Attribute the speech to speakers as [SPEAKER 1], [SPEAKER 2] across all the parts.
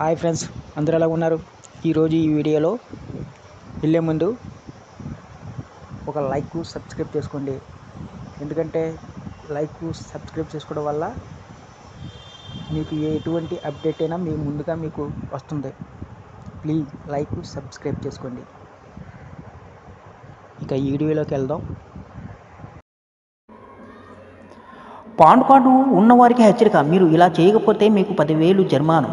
[SPEAKER 1] Hi friends అందరూ ఎలా ఉన్నారు? ఈరోజు ఈ వీడియోలో వెళ్ళే ముందు ఒక లైక్ సబ్స్క్రైబ్ చేసుకోండి. ఎందుకంటే లైక్ సబ్స్క్రైబ్ చేసుకోవడం వల్ల మీకు ఎటువంటి అప్డేట్ అయినా మీ ముందుగా మీకు వస్తుంది. ప్లీజ్ లైక్ సబ్స్క్రైబ్ చేసుకోండి. ఇక ఈ వీడియోలోకి వెళ్దాం.
[SPEAKER 2] పాన్ కార్డు ఉన్నవారికి హెచ్చరిక మీరు ఇలా చేయకపోతే మీకు పదివేలు జరిమానం.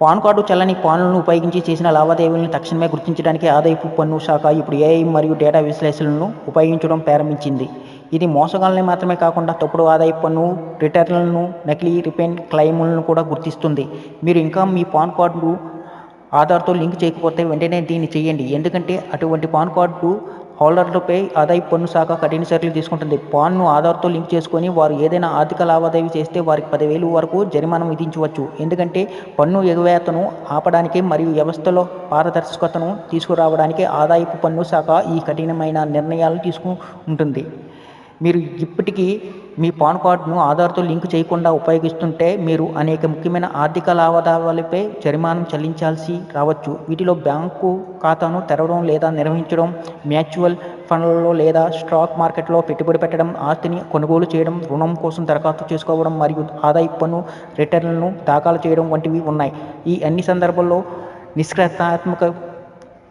[SPEAKER 2] పాన్ కార్డు చల్లని పాన్లను ఉపయోగించి చేసిన లావాదేవీలను తక్షణమే గుర్తించడానికి ఆదాయపు పన్ను శాఖ ఇప్పుడు ఏఐ మరియు డేటా విశ్లేషణలను ఉపయోగించడం ప్రారంభించింది. ఇది మోసగాళ్ళని మాత్రమే కాకుండా తప్పుడు ఆదాయపు పన్ను రిటర్న్లను నకిలీ రిపెన్ క్లెయిములను కూడా గుర్తిస్తుంది. మీరు ఇంకా మీ పాన్ కార్డు ఆధార్తో లింక్ చేయకపోతే వెంటనే దీన్ని చేయండి. ఎందుకంటే అటువంటి పాన్ కార్డు హోల్డర్లపై ఆదాయ పన్ను శాఖ కఠిన చర్యలు తీసుకుంటుంది. పాన్ను ఆధార్తో లింక్ చేసుకొని వారు ఏదైనా ఆర్థిక లావాదేవీ చేస్తే వారికి పదివేలు వరకు జరిమానం విధించవచ్చు. ఎందుకంటే పన్ను ఎగవేతను ఆపడానికి మరియు వ్యవస్థలో పారదర్శకతను తీసుకురావడానికి ఆదాయపు పన్ను శాఖ ఈ కఠినమైన నిర్ణయాలు తీసుకుంటుంది. మీరు ఇప్పటికీ మీ పాన్ కార్డును ఆధార్తో లింక్ చేయకుండా ఉపయోగిస్తుంటే మీరు అనేక ముఖ్యమైన ఆర్థిక లావాదేవీలపై జరిమానం చెల్లించాల్సి రావచ్చు. వీటిలో బ్యాంకు ఖాతాను తెరవడం లేదా నిర్వహించడం మ్యూచువల్ ఫండ్లలో లేదా స్టాక్ మార్కెట్లో పెట్టుబడి పెట్టడం ఆస్తిని కొనుగోలు చేయడం రుణం కోసం దరఖాస్తు చేసుకోవడం మరియు ఆదాయపు పన్ను రిటర్న్లను దాఖలు చేయడం వంటివి ఉన్నాయి. ఈ అన్ని సందర్భాల్లో నిష్క్రియాత్మక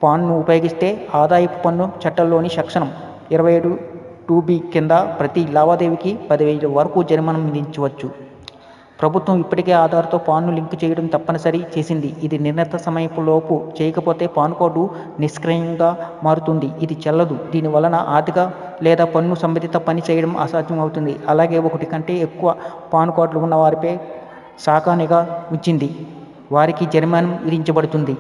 [SPEAKER 2] పాన్ను ఉపయోగిస్తే ఆదాయపు పన్ను చట్టంలోని సెక్షన్ ఇరవై ఏడు టూ బి కింద ప్రతి లావాదేవీకి పదివేల వరకు జరిమానం విధించవచ్చు. ప్రభుత్వం ఇప్పటికే ఆధార్తో పాన్ను లింక్ చేయడం తప్పనిసరి చేసింది. ఇది నిర్ణీత సమయంలోపు చేయకపోతే పాన్ కార్డు నిష్క్రియంగా మారుతుంది. ఇది చెల్లదు. దీని వలన ఆర్థిక లేదా పన్ను సంబంధిత పని చేయడం అసాధ్యం అవుతుంది అలాగే ఒకటి కంటే ఎక్కువ పాన్ కార్డులు ఉన్న వారిపై శాఖ నిఘా ఉంచింది. వారికి జరిమానం విధించబడుతుంది.